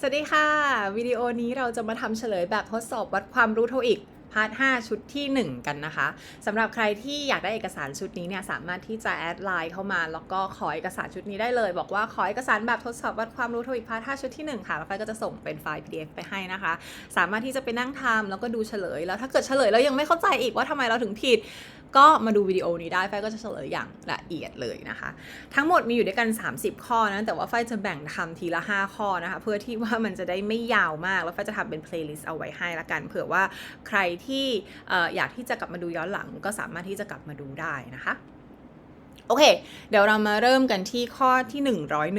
สวัสดีค่ะ วิดีโอนี้เราจะมาทำเฉลยแบบทดสอบวัดความรู้โทอีกพาร์ท 5 ชุดที่ 1 กันนะคะสำหรับใครที่อยากได้เอกสารชุดนี้เนี่ยสามารถที่จะแอดไลน์เข้ามา แล้วก็ขอเอกสารชุดนี้ได้เลย บอกว่าขอเอกสารแบบทดสอบวัดความรู้โทอีกพาร์ท 5 ชุดที่ 1 ค่ะ แล้วไฟก็จะส่งเป็นไฟล์ PDF ไปให้นะคะ สามารถที่จะไปนั่งทำแล้วก็ดูเฉลย แล้วถ้าเกิดเฉลยแล้วยังไม่เข้าใจอีกว่าทำไมเราถึงผิด ก็มาดูวิดีโอนี้ได้ไฟก็จะเฉลยอย่างละเอียดเลยนะคะ ทั้งหมดมีอยู่ด้วยกัน 30 ข้อนะ แต่ว่าไฟจะแบ่งทำทีละ 5 ข้อนะคะ เพื่อที่ว่ามันจะได้ไม่ยาวมาก แล้วไฟจะทำเป็นเพลย์ลิสต์เอาไว้ให้ละกัน เผื่อว่าใครที่อยากที่จะกลับมาดูย้อนหลังก็สามารถที่จะกลับมาดูได้นะคะ โอเค เดี๋ยวเรามาเริ่มกันที่ข้อที่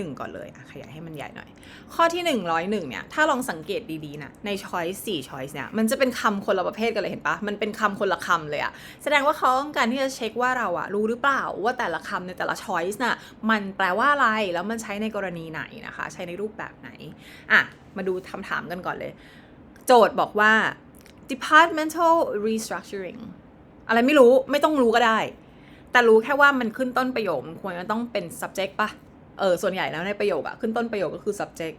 101 ก่อนเลยอะขยายให้มันใหญ่หน่อย ข้อที่ 101 เนี่ย ถ้าลองสังเกตดีๆนะ ใน choice 4 choice เนี่ย มันจะเป็นคำคนละประเภทกันเลยเห็นปะ มันเป็นคำคนละคำเลยอะแสดงว่าเขาต้องการที่จะเช็คว่าเราอะรู้หรือเปล่าว่าแต่ละคำในแต่ละ choice น่ะ มันแปลว่าอะไร แล้วมันใช้ในกรณีไหนนะคะ ใช้ในรูปแบบไหน อะ มาดูคำถามกันก่อนเลย โจทย์บอกว่า departmental restructuring อะไรไม่รู้ ไม่ต้องรู้ก็ได้ แต่รู้แค่ว่ามันขึ้นต้นประโยคมันควรจะต้องเป็น subject ปะเออส่วนใหญ่แล้วในประโยคอะขึ้นต้นประโยคก็คือ subject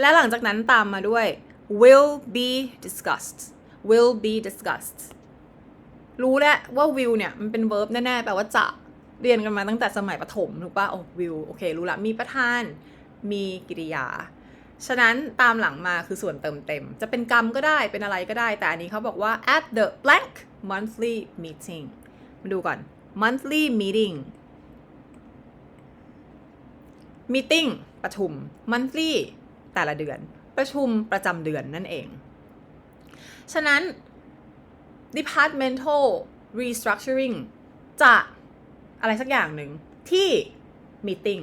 และหลังจากนั้นตามมาด้วย will be discussed will be discussed รู้แล้วว่า will เนี่ยมันเป็น verb แน่ๆแปลว่าจะเรียนกันมาตั้งแต่สมัยประถมถูกปะโอ้ will โอเค รู้ละมีประธาน มีกริยา ฉะนั้นตามหลังมาคือส่วนเติมเต็ม จะเป็นกรรมก็ได้เป็นอะไรก็ได้ แต่อันนี้เขาบอกว่า at the blank monthly meeting มาดูก่อน monthly meeting meeting ประชุม monthly แต่ละเดือน ประชุมประจำเดือนนั่นเอง ฉะนั้น departmental restructuring จะอะไรสักอย่างหนึ่งที่ meeting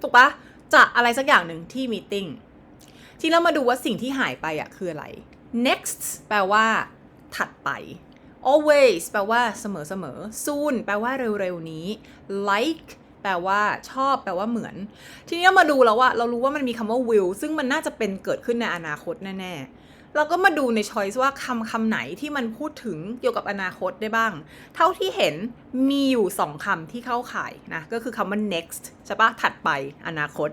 ถูกปะจะอะไรสักอย่างหนึ่งที่ meeting ที่เรามาดูว่าสิ่งที่หายไปอะคืออะไร next แปลว่า ถัดไป always แปลว่าเสมอเสมอ soon แปลว่าเร็วๆนี้ like แปลว่าชอบแปลว่าเหมือน ทีนี้มาดูแล้วว่าเรารู้ว่ามันมีคำว่า will ซึ่งมันน่าจะเป็นเกิดขึ้นในอนาคตแน่ๆ เราก็มาดูใน choice ว่าคำคำไหนที่มันพูดถึงเกี่ยวกับอนาคตได้บ้าง เท่าที่เห็นมีอยู่สองคำที่เข้าข่ายนะ ก็คือคำว่า next ใช่ปะถัดไปอนาคต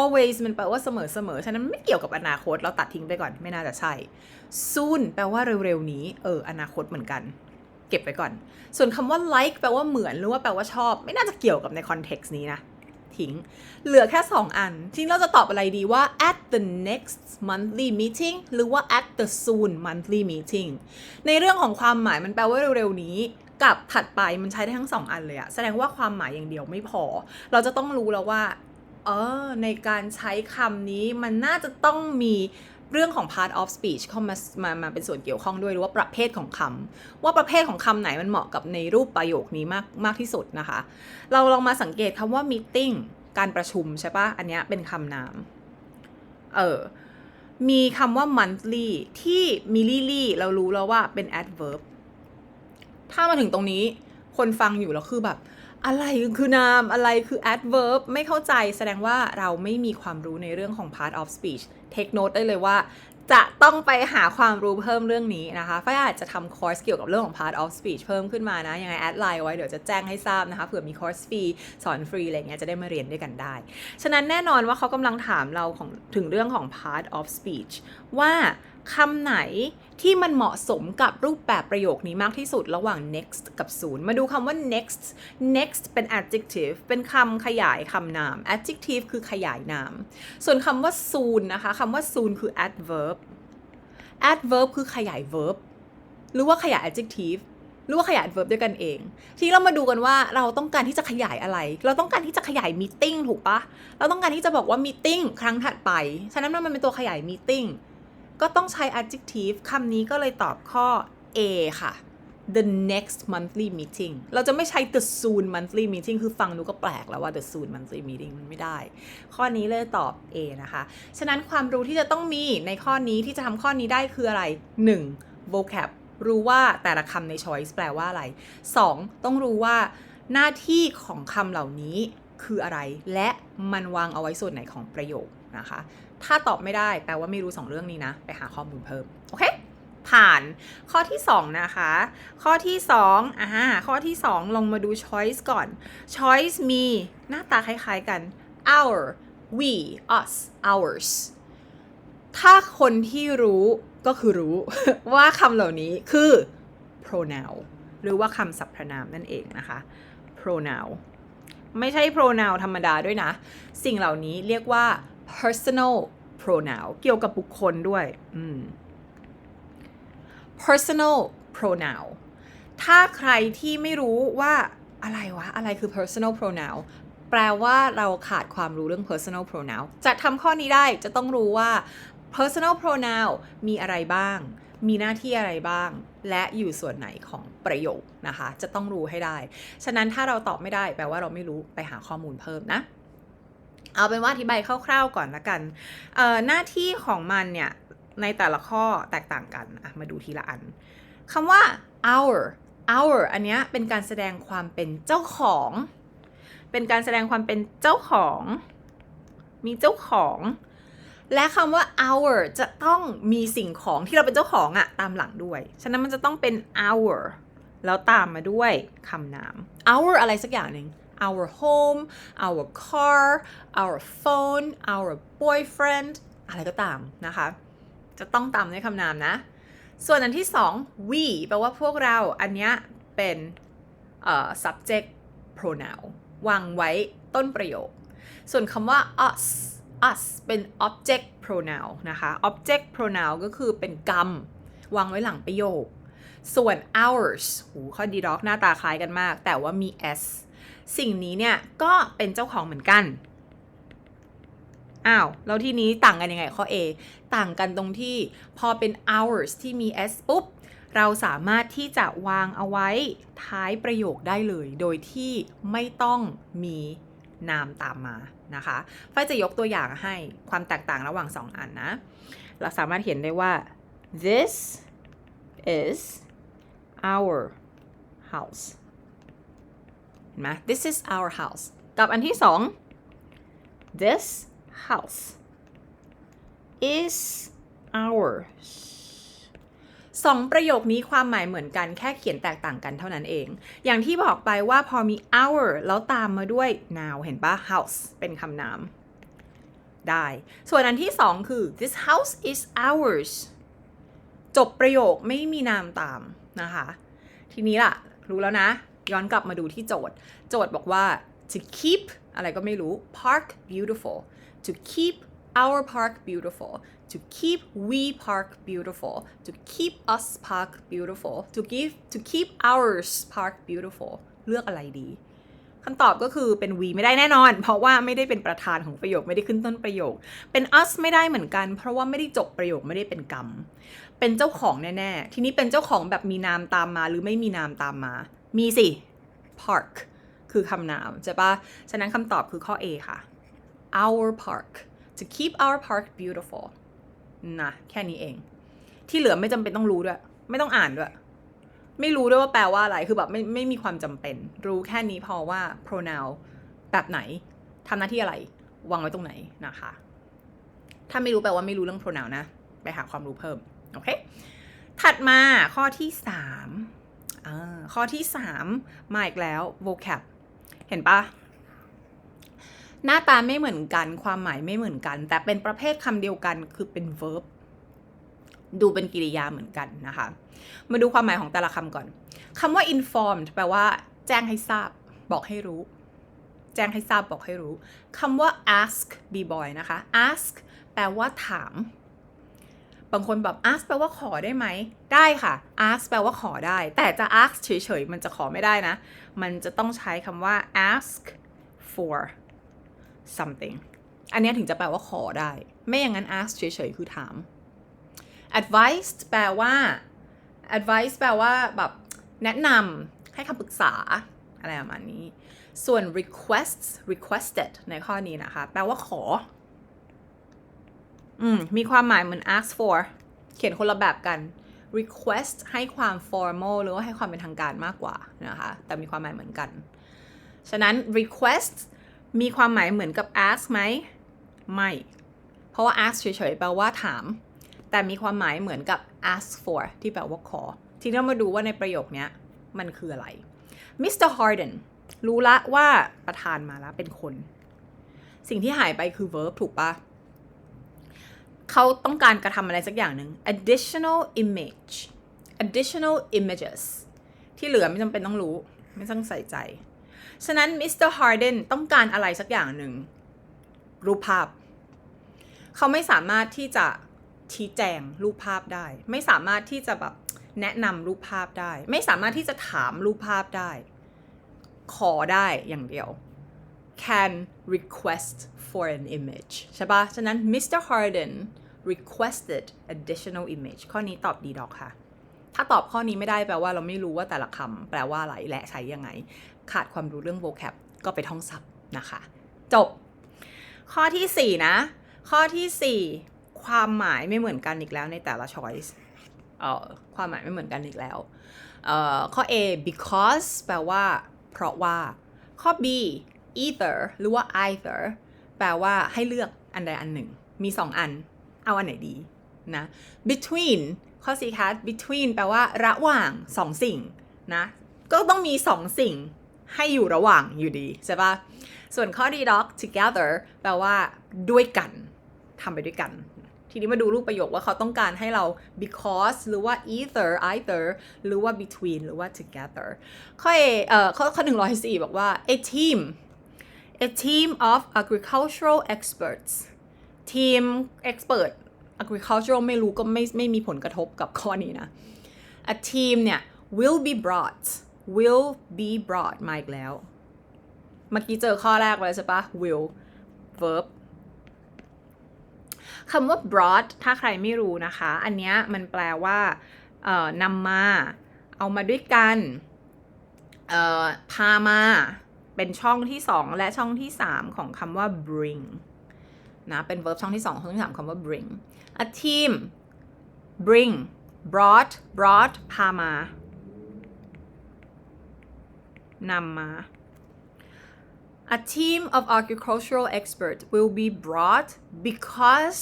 always มันแปลว่าเสมอเสมอฉะนั้นมันไม่เกี่ยวกับอนาคต เราตัดทิ้งไปก่อนไม่น่าจะใช่ soon แปลว่าเร็วๆนี้ เออ อนาคตเหมือนกัน เก็บไว้ก่อน ส่วนคำว่า like แปลว่าเหมือนหรือว่าแปลว่าชอบ ไม่น่าจะเกี่ยวกับในคอนเท็กซ์นี้นะทิ้ง เหลือแค่ 2 อัน ที่เราจะตอบอะไรดีว่า at the next monthly meeting หรือว่า at the soon monthly meeting ในเรื่องของความหมายมันแปลว่าเร็วๆนี้กับถัดไปมันใช้ได้ทั้งสองอันเลยอะแสดงว่าความหมายอย่างเดียวไม่พอ เราจะต้องรู้แล้วว่า เออในการใช้คำนี้มันน่าจะต้องมีเรื่องของ part of speech เข้ามามามาเป็นส่วนเกี่ยวข้องด้วยหรือว่าประเภทของคำว่าประเภทของคำไหนมันเหมาะกับในรูปประโยคนี้มากมากที่สุดนะคะ เราลองมาสังเกตคำว่า meeting การประชุมใช่ปะอันนี้เป็นคำนามเออมีคำว่า monthly ที่ millily เรารู้แล้วว่าเป็น adverb ถ้ามาถึงตรงนี้คนฟังอยู่แล้วคือแบบ อะไรคือนามอะไรคือ adverb ไม่เข้าใจแสดงว่าเราไม่มีความรู้ในเรื่องของ part of speech take note ได้เลยว่า จะต้องไปหาความรู้เพิ่มเรื่องนี้นะคะฝ้ายอาจจะทำคอร์สเกี่ยวกับเรื่องของ part of speech เพิ่มขึ้นมานะ ยังไงแอดไลน์ไว้เดี๋ยวจะแจ้งให้ทราบนะคะเผื่อมีคอร์สฟรีสอนฟรีอะไรเงี้ยจะได้มาเรียนด้วยกันได้ ฉะนั้นแน่นอนว่าเขากำลังถามเราของถึงเรื่องของ part of speech ว่า คำไหนที่มันเหมาะสมกับรูปแบบประโยคนี้มากที่สุดระหว่าง next กับศูนย์มาดูคำว่า next next เป็น adjective เป็นคำขยายคำนาม adjective คือขยายนาม ส่วนคำว่า soon นะคะคำว่า soon คือ adverb adverb คือขยาย verb หรือว่าขยาย adjective หรือว่าขยาย adverb ด้วยกันเอง ทีนี้เรามาดูกันว่าเราต้องการที่จะขยายอะไร เราต้องการที่จะขยาย meeting ถูกปะเราต้องการที่จะบอกว่า meeting ครั้งถัดไป ฉะนั้นมันเป็นตัวขยาย meeting ก็ต้องใช้ adjective คำนี้ก็เลยตอบข้อ A ค่ะ the next monthly meeting เราจะไม่ใช้ the soon monthly meeting คือฟังดูก็แปลกแล้วว่า the soon monthly meeting มันไม่ได้ ข้อนี้เลยตอบ A นะคะ ฉะนั้นความรู้ที่จะต้องมีในข้อนี้ที่จะทำข้อนี้ได้คืออะไร 1. vocab รู้ว่าแต่ละคำใน choice แปลว่าอะไร 2. ต้องรู้ว่าหน้าที่ของคำเหล่านี้คืออะไร และมันวางเอาไว้ส่วนไหนของประโยค นะคะ ถ้าตอบไม่ได้แปลว่าไม่รู้ 2 เรื่องนี้นะ ไปหาข้อมูลเพิ่ม โอเค ผ่าน ข้อที่ 2 นะคะ ข้อที่2อ่าข้อที่ 2 ลงมาดู choice ก่อน choice มีหน้าตาคล้ายๆกัน our we us ours ถ้าคนที่รู้ก็คือรู้ว่าคำเหล่านี้คือ pronoun หรือว่าคำสรรพนามนั่นเองนะคะ pronoun ไม่ใช่ pronoun ธรรมดาด้วยนะ สิ่งเหล่านี้เรียกว่า personal pronoun เกี่ยวกับบุคคลด้วย personal pronoun ถ้าใครที่ไม่รู้ว่าอะไรวะ อะไรคือ personal pronoun แปลว่าเราขาดความรู้เรื่อง personal pronoun จะทำข้อนี้ได้จะต้องรู้ว่า personal pronoun มีอะไรบ้าง มีหน้าที่อะไรบ้าง และอยู่ส่วนไหนของประโยคนะคะ จะต้องรู้ให้ได้ ฉะนั้นถ้าเราตอบไม่ได้ แปลว่าเราไม่รู้ไปหาข้อมูลเพิ่มนะ เอาเป็นว่าอธิบายคร่าวๆก่อนละกันเอ่อหน้าที่ของมันเนี่ยในแต่ละข้อแตกต่างกันอะมาดูทีละอันคำว่า our our อันเนี้ยเป็นการแสดงความเป็นเจ้าของ เป็นการแสดงความเป็นเจ้าของ มีเจ้าของ และคำว่า our จะต้องมีสิ่งของที่เราเป็นเจ้าของอะตามหลังด้วย ฉะนั้นมันจะต้องเป็น our แล้วตามมาด้วยคำนาม our อะไรสักอย่างหนึ่ง our home our car our phone our boyfriend อะไรก็ตามนะคะ จะต้องตามด้วยคำนามนะ ส่วนอันที่สอง we แปลว่าพวกเรา อันนี้เป็น subject pronoun วางไว้ต้นประโยค ส่วนคำว่า us us เป็น object pronoun นะคะ object pronoun ก็คือเป็นกรรม วางไว้หลังประโยค ส่วน ours หูข้อดีด็อกหน้าตาคล้ายกันมาก แต่ว่ามี s สิ่งนี้เนี่ยก็เป็นเจ้าของเหมือนกัน อ้าว แล้วทีนี้ต่างกันยังไงข้อ A ต่างกันตรงที่พอเป็น hours ที่มี s ปุ๊บ เราสามารถที่จะวางเอาไว้ท้ายประโยคได้เลย โดยที่ไม่ต้องมีนามตามมานะคะฝ้ายจะยกตัวอย่างให้ความแตกต่างระหว่าง 2 อันนะ เราสามารถเห็นได้ว่า this is our house ไหม this is our house กับอันที่สอง this house is ours สองประโยคนี้ความหมายเหมือนกันแค่เขียนแตกต่างกันเท่านั้นเอง อย่างที่บอกไปว่าพอมี our แล้วตามมาด้วย now เห็นปะ house เป็นคำนามได้ ส่วนอันที่สองคือ this house is ours จบประโยคไม่มีนามตามนะคะ ทีนี้ล่ะ รู้แล้วนะ ย้อนกลับมาดูที่โจทย์ โจทย์บอกว่า to keep อะไรก็ไม่รู้ park beautiful to keep our park beautiful to keep we park beautiful to keep us park beautiful to give to keep ours park beautiful เลือกอะไรดีคำตอบก็คือเป็น we ไม่ได้แน่นอน เพราะว่าไม่ได้เป็นประธานของประโยคไม่ได้ขึ้นต้นประโยค เป็น us ไม่ได้เหมือนกัน เพราะว่าไม่ได้จบประโยคไม่ได้เป็นกรรม เป็นเจ้าของแน่ ๆ ทีนี้เป็นเจ้าของแบบมีนามตามมาหรือไม่มีนามตามมา มีสิ park คือคำนามใช่ปะฉะนั้นคำตอบคือข้อ A ค่ะ our park to keep our park beautiful นะแค่นี้เอง ที่เหลือไม่จำเป็นต้องรู้ด้วย ไม่ต้องอ่านด้วย ไม่รู้ด้วยว่าแปลว่าอะไร คือแบบไม่ไม่มีความจำเป็น รู้แค่นี้พอว่า pronoun แบบไหนทำหน้าที่อะไร วางไว้ตรงไหนนะคะ ถ้าไม่รู้แปลว่าไม่รู้เรื่อง pronoun นะ ไปหาความรู้เพิ่ม โอเค ถัดมาข้อที่สาม ข้อที่สามมาอีกแล้ว vocab เห็นปะหน้าตาไม่เหมือนกัน ความหมายไม่เหมือนกัน แต่เป็นประเภทคำเดียวกันคือเป็น verb ดูเป็นกริยาเหมือนกันนะคะ มาดูความหมายของแต่ละคำก่อนคำว่า informed แปลว่า แจ้งให้ทราบ บอกให้รู้ แจ้งให้ทราบบอกให้รู้คำว่า ask b boy นะคะ ask แปลว่าถาม บางคนแบบ ask แปลว่าขอได้ไหม ได้ค่ะ ask แปลว่าขอได้ แต่จะ ask เฉยๆ มันจะขอไม่ได้นะ มันจะต้องใช้คำว่า ask for something อันนี้ถึงจะแปลว่าขอได้ ไม่อย่างนั้น ask เฉยๆ คือถาม advice แปลว่า advice แปลว่าแบบแนะนำให้คำปรึกษาอะไรประมาณนี้ ส่วน request requested ในข้อนี้นะคะ แปลว่าขอ อืม มีความหมายเหมือน ask for เขียนคนละแบบกัน request ให้ความ formal หรือว่าให้ความเป็นทางการมากกว่านะคะ แต่มีความหมายเหมือนกัน ฉะนั้น request มีความหมายเหมือนกับ ask ไหม ไม่ เพราะว่า ask เฉยๆ แปลว่าถาม แต่มีความหมายเหมือนกับ ask for ที่แปลว่าขอ ทีนี้ามาดูว่าในประโยคนี้มันคืออะไร Mr. Harden รู้ละว่าประธานมาแล้วเป็นคน สิ่งที่หายไปคือ verb ถูกปะ เขาต้องการกระทำอะไรสักอย่างหนึ่ง additional image additional images ที่เหลือไม่จำเป็นต้องรู้ ไม่ต้องใส่ใจ ฉะนั้นมิสเตอร์ฮาร์เดนต้องการอะไรสักอย่างหนึ่ง รูปภาพ เขาไม่สามารถที่จะชี้แจงรูปภาพได้ ไม่สามารถที่จะแบบแนะนำรูปภาพได้ ไม่สามารถที่จะถามรูปภาพได้ ขอได้อย่างเดียว can request for an image ใช่ปะฉะนั้น Mr. Harden requested additional image ข้อนี้ตอบดีดอกค่ะ ถ้าตอบข้อนี้ไม่ได้แปลว่าเราไม่รู้ว่าแต่ละคำแปลว่าอะไรและใช้ยังไง ขาดความรู้เรื่อง vocab ก็ไปท่องศัพท์นะคะ จบ ข้อที่ 4 นะ ข้อที่ 4 ความหมายไม่เหมือนกันอีกแล้วในแต่ละ choice เอ่อความหมายไม่เหมือนกันอีกแล้วเอ่อข้อ A because แปลว่า เพราะว่า ข้อ B either หรือว่า either แปลว่าให้เลือกอันใดอันหนึ่ง มี2อัน เอาอันไหนดีนะ between ข้อ C คะ between แปลว่าระหว่าง2สิ่งนะ ก็ต้องมี2สิ่งให้อยู่ระหว่างอยู่ดีใช่ปะส่วนข้อ D doc together แปลว่าด้วยกันทำไปด้วยกัน ทีนี้มาดูรูปประโยคว่าเขาต้องการให้เรา because หรือว่า either either หรือว่า between หรือว่า together ข้อเอ่อข้อข้อ104 บอกว่า a team a team of agricultural experts ทีม expert agricultural ไม่รู้ก็ไม่ไม่มีผลกระทบกับข้อนี้นะ a team เนี่ย will be brought will be brought มาอีกแล้ว เมื่อกี้เจอข้อแรกไปแล้วใช่ปะ will verb คำว่า brought ถ้าใครไม่รู้นะคะ อันเนี้ยมันแปลว่าเอ่อนำมา เอามาด้วยกันเอ่อพามา เป็นช่องที่ 2 และช่องที่ 3 ของคำว่า bring นะ เป็น verb ช่องที่ 2 ช่องที่ 3คำว่า bring a team bring brought brought พามานำมา A team of agricultural experts will be brought because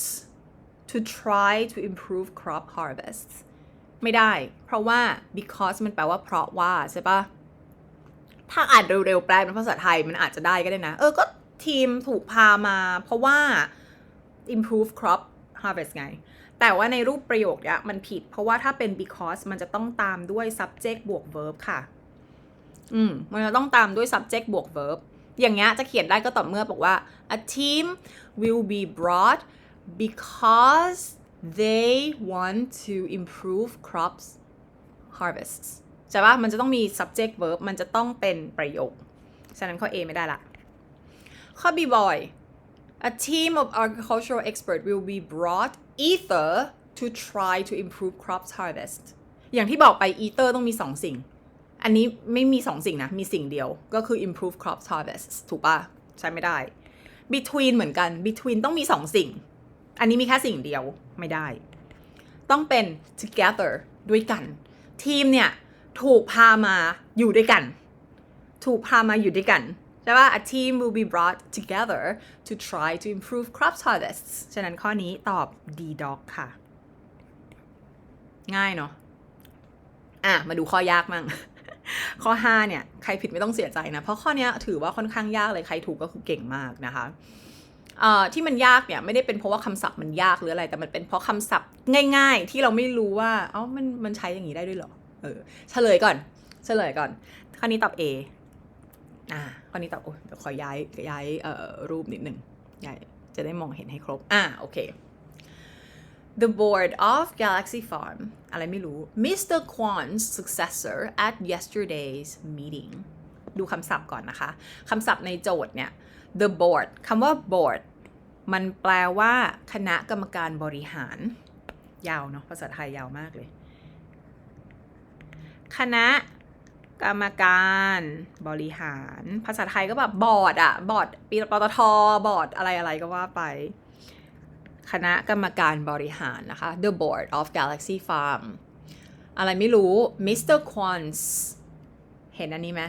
to try to improve crop harvests ไม่ได้ เพราะว่า because มันแปลว่าเพราะว่าใช่ปะ ถ้าอ่านเร็วๆแปลเป็นภาษาไทยมันอาจจะได้ก็ได้นะ เออก็ทีมถูกพามา เพราะว่า improve crop harvest ไง แต่ว่าในรูปประโยคเนี้ยมันผิด เพราะว่าถ้าเป็น because มันจะต้องตามด้วย subject บวก verb ค่ะ อืม มันจะต้องตามด้วย subject บวก verb อย่างเงี้ยจะเขียนได้ก็ต่อเมื่อบอกว่า a team will be brought because they want to improve crops harvests ใช่ปะมันจะต้องมี subject verb มันจะต้องเป็นประโยค ฉะนั้นข้อ A ไม่ได้ละ ข้อ B boy a team of agricultural experts will be brought either to try to improve crops harvest อย่างที่บอกไป either ต้องมี 2 สิ่ง อันนี้ไม่มี 2 สิ่งนะ มีสิ่งเดียวก็คือ improve crops harvest ถูกปะใช้ไม่ได้ between เหมือนกัน between ต้องมี 2 สิ่ง อันนี้มีแค่สิ่งเดียวไม่ได้ ต้องเป็น together ด้วยกัน ทีมเนี่ย ถูกพามาอยู่ด้วยกัน ถูกพามาอยู่ด้วยกันใช่ป่ะ a team will be brought together to try to improve crops harvests ฉะนั้นข้อนี้ตอบ D dog ค่ะ ง่ายเนาะอะ มาดูข้อยากมั่ง ข้อ 5 เนี่ย ใครผิดไม่ต้องเสียใจนะ เพราะข้อนี้ถือว่าค่อนข้างยากเลย ใครถูกก็คือเก่งมากนะคะเอ่อที่มันยากเนี่ยไม่ได้เป็นเพราะว่าคำศัพท์มันยากหรืออะไร แต่มันเป็นเพราะคำศัพท์ง่าย ๆ ที่เราไม่รู้ว่า เอ้ามันมันใช้อย่างนี้ได้ด้วยเหรอ ออเฉลยก่อนเฉลยก่อนข้อนี้ตอบ A อ่าข้อนี้ตอบโอ้ยเดี๋ยวขอย้ายย้ายเอ่อรูปนิดหนึ่งย้ายจะได้มองเห็นให้ครบ อ่าโอเค The board of Galaxy Farm อะไรไม่รู้ Mr. Kwan's successor at yesterday's meeting ดูคำศัพท์ก่อนนะคะ คำศัพท์ในโจทย์เนี่ย the board คำว่า board มันแปลว่าคณะกรรมการบริหาร ยาวเนาะ ภาษาไทยยาวมากเลย คณะกรรมการบริหาร ภาษาไทยก็แบบบอร์ดอะบอร์ดปีปตทบอร์ดอะไรอะไรก็ว่าไป คณะกรรมการบริหารนะคะ The Board of Galaxy Farm อะไรไม่รู้ Mr. Quans เห็นอันนี้ไหม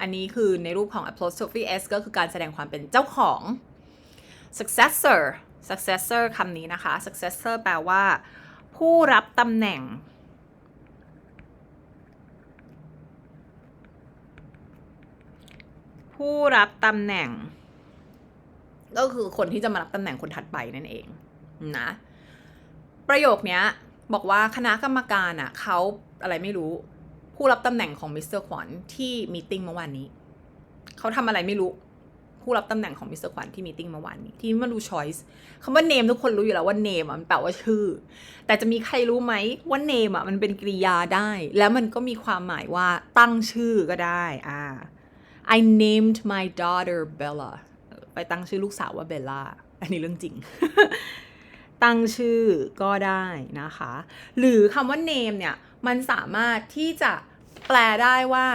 อันนี้คือในรูปของ apostrophe s ก็คือการแสดงความเป็นเจ้าของ successor successor คำนี้นะคะ successor แปลว่า ผู้รับตำแหน่ง ผู้รับตำแหน่ง ก็คือคนที่จะมารับตำแหน่งคนถัดไปนั่นเองนะ ประโยคเนี้ยบอกว่าคณะกรรมการอะเขาอะไรไม่รู้ผู้รับตำแหน่งของมิสเตอร์ขวัญที่มีติ้งเมื่อวานนี้เขาทำอะไรไม่รู้ผู้รับตำแหน่งของมิสเตอร์ขวัญที่มีติ้งเมื่อวานนี้ที่มาดูช้อยส์คำว่า name ทุกคนรู้อยู่แล้วว่า name อะมันแปลว่าชื่อ แต่จะมีใครรู้ไหมว่า name อะมันเป็นกริยาได้ แล้วมันก็มีความหมายว่าตั้งชื่อก็ได้อ่า I named my daughter Bella ไปตั้งชื่อลูกสาวว่าเบลล่า อันนี้เรื่องจริง ตั้งชื่อก็ได้นะคะ หรือคำว่า name เนี่ย มันสามารถที่จะแปลได้ว่า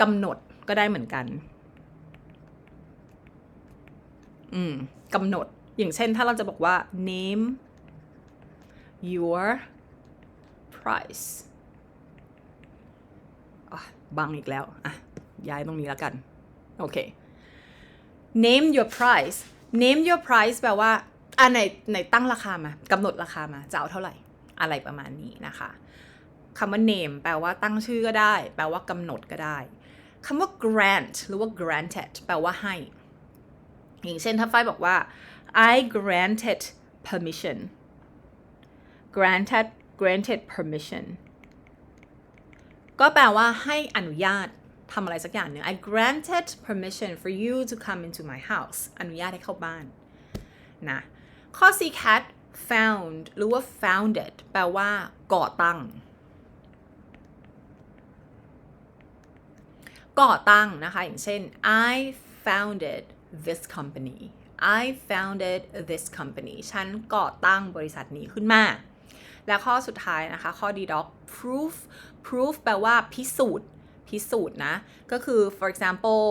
กำหนดก็ได้เหมือนกัน อืมกำหนด อย่างเช่นถ้าเราจะบอกว่า name your price บังอีกแล้ว อะ ย้ายตรงนี้แล้วกัน โอเค name your price name your price แปลว่าอะไหนไหนตั้งราคามากำหนดราคามาจะเอาเท่าไหร่ อะไรประมาณนี้นะคะคำว่า name แปลว่าตั้งชื่อก็ได้ แปลว่ากำหนดก็ได้คำว่า grant หรือว่า granted แปลว่าให้ อย่างเช่นถ้าไฟบอกว่า I granted permission granted granted permission ก็แปลว่าให้อนุญาต ทำอะไรสักอย่างหนึ่ง I granted permission for you to come into my house อนุญาตให้เข้าบ้านนะข้อ C cat found หรือว่า founded แปลว่าก่อตั้ง ก่อตั้งนะคะ อย่างเช่น I founded this company I founded this company ฉันก่อตั้งบริษัทนี้ขึ้นมา และข้อสุดท้ายนะคะ ข้อ D doc proof proof แปลว่าพิสูจน์ พิสูจน์นะ ก็คือ for example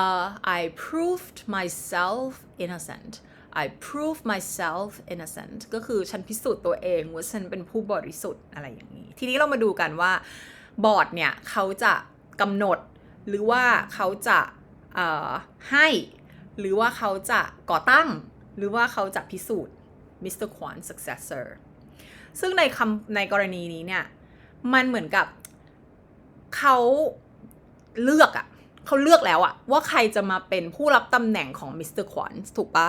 uh, I proved myself innocent I proved myself innocent ก็คือฉันพิสูจน์ตัวเองว่าฉันเป็นผู้บริสุทธิ์อะไรอย่างนี้ ทีนี้เรามาดูกันว่าบอร์ดเนี่ยเขาจะกำหนดหรือว่าเขาจะอ่อให้ หรือว่าเขาจะก่อตั้ง หรือว่าเขาจะพิสูจน์ Mr. Kwan successor ซึ่งในคำในกรณีนี้เนี่ย มันเหมือนกับ เขาเลือกอะเขาเลือกแล้วอะว่าใครจะมาเป็นผู้รับตำแหน่งของมิสเตอร์ขวัญถูกปะ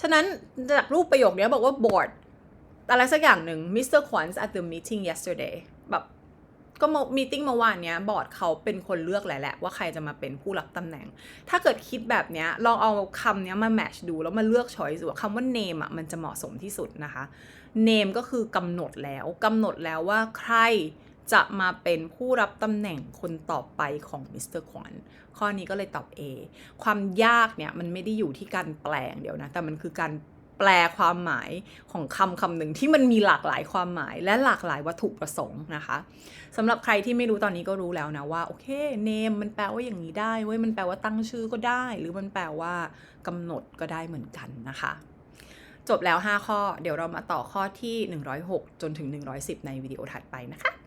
ฉะนั้นจากรูปประโยคนี้บอกว่า board อะไรสักอย่างหนึ่ง Mr. Kwan's at the meeting yesterday แบบก็มีติ้งเมื่อวานเนี้ยบอร์ดเขาเป็นคนเลือกแหละแหละ ว่าใครจะมาเป็นผู้รับตำแหน่ง ถ้าเกิดคิดแบบเนี้ยลองเอาคำเนี้ยมาแมชดู แล้วมาเลือกช้อยส์ว่าคำว่า name อะมันจะเหมาะสมที่สุดนะคะ name ก็คือกำหนดแล้วกำหนดแล้วว่าใคร จะมาเป็นผู้รับตำแหน่งคนต่อไปของมิสเตอร์ขวัญข้อนี้ก็เลยตอบ A ความยากเนี่ยมันไม่ได้อยู่ที่การแปลงเดียวนะ แต่มันคือการแปลความหมายของคำคำหนึ่งที่มันมีหลากหลายความหมายและหลากหลายวัตถุประสงค์นะคะสำหรับใครที่ไม่รู้ตอนนี้ก็รู้แล้วนะว่าโอเค name มันแปลว่าอย่างนี้ได้เว้ยมันแปลว่าตั้งชื่อก็ได้ หรือมันแปลว่ากำหนดก็ได้เหมือนกันนะคะ จบแล้ว 5 ข้อ เดี๋ยวเรามาต่อข้อที่ 106 จนถึง 110 ในวิดีโอถัดไปนะคะ